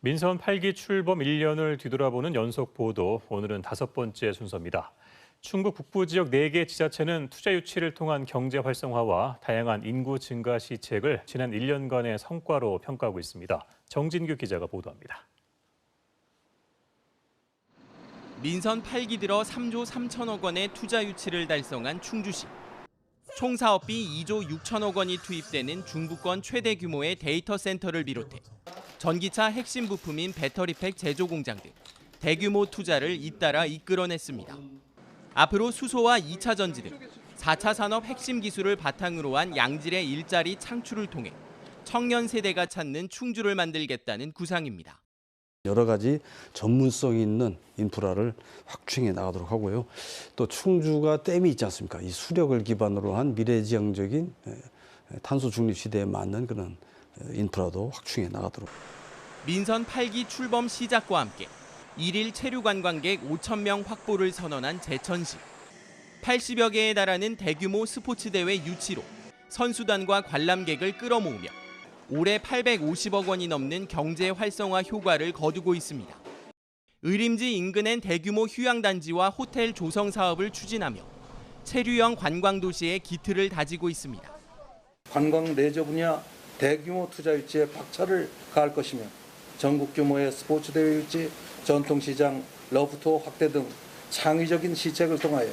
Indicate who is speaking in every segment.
Speaker 1: 민선 8기 출범 1년을 뒤돌아보는 연속 보도, 오늘은 다섯 번째 순서입니다. 충북 북부 지역 4개 지자체는 투자 유치를 통한 경제 활성화와 다양한 인구 증가 시책을 지난 1년간의 성과로 평가하고 있습니다. 정진규 기자가 보도합니다.
Speaker 2: 민선 8기 들어 3조 3천억 원의 투자 유치를 달성한 충주시. 총 사업비 2조 6천억 원이 투입되는 중부권 최대 규모의 데이터 센터를 비롯해 전기차 핵심 부품인 배터리팩 제조 공장 등 대규모 투자를 잇따라 이끌어냈습니다. 앞으로 수소와 2차 전지 등 4차 산업 핵심 기술을 바탕으로 한 양질의 일자리 창출을 통해 청년 세대가 찾는 충주를 만들겠다는 구상입니다.
Speaker 3: 여러 가지 전문성 있는 인프라를 확충해 나가도록 하고요. 또 충주가 댐이 있지 않습니까? 이 수력을 기반으로 한 미래지향적인 에, 탄소 중립 시대에 맞는 그런 에, 인프라도 확충해 나가도록.
Speaker 2: 민선 8기 출범 시작과 함께 일일 체류 관광객 5천 명 확보를 선언한 제천시. 80여 개에 달하는 대규모 스포츠 대회 유치로 선수단과 관람객을 끌어모으며 올해 850억 원이 넘는 경제 활성화 효과를 거두고 있습니다. 의림지 인근엔 대규모 휴양단지와 호텔 조성 사업을 추진하며 체류형 관광 도시의 기틀을 다지고 있습니다.
Speaker 4: 관광 레저 분야 대규모 투자 유치에 박차를 가할 것이며 전국 규모의 스포츠 대회 유치, 전통시장, 러프토 확대 등 창의적인 시책을 통하여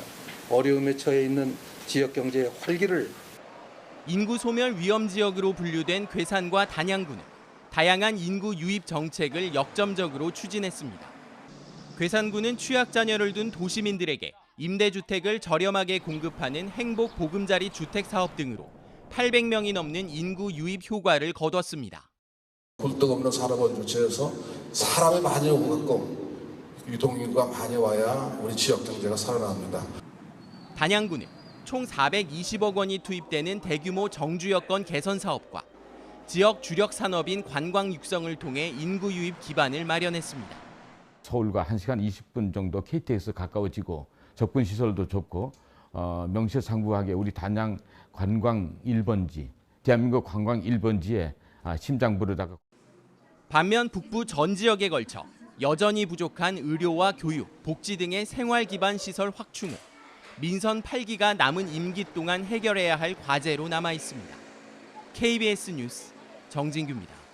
Speaker 4: 어려움에 처해 있는 지역 경제의 활기를
Speaker 2: 인구 소멸 위험 지역으로 분류된 괴산과 단양군은 다양한 인구 유입 정책을 역점적으로 추진했습니다. 괴산군은 취약 자녀를 둔 도시민들에게 임대주택을 저렴하게 공급하는 행복 보금자리 주택 사업 등으로 800명이 넘는 인구 유입 효과를 거뒀습니다.
Speaker 5: 굴뚝 없는 산업을 유치해서 사람이 많이 오게끔 유동인구가 많이 와야 우리 지역 경제가 살아납니다.
Speaker 2: 단양군은 총 420억 원이 투입되는 대규모 정주 여건 개선 사업과 지역 주력 산업인 관광 육성을 통해 인구 유입 기반을 마련했습니다.
Speaker 6: 서울과 1시간 20분 정도 KTX 가까워지고 접근 시설도 좋고 어, 명실상부하게 우리 단양 관광 1번지, 대한민국 관광 1번지에 아, 심장 부르다가
Speaker 2: 반면 북부 전 지역에 걸쳐 여전히 부족한 의료와 교육, 복지 등의 생활 기반 시설 확충은 민선 8기가 남은 임기 동안 해결해야 할 과제로 남아 있습니다. KBS 뉴스 정진규입니다.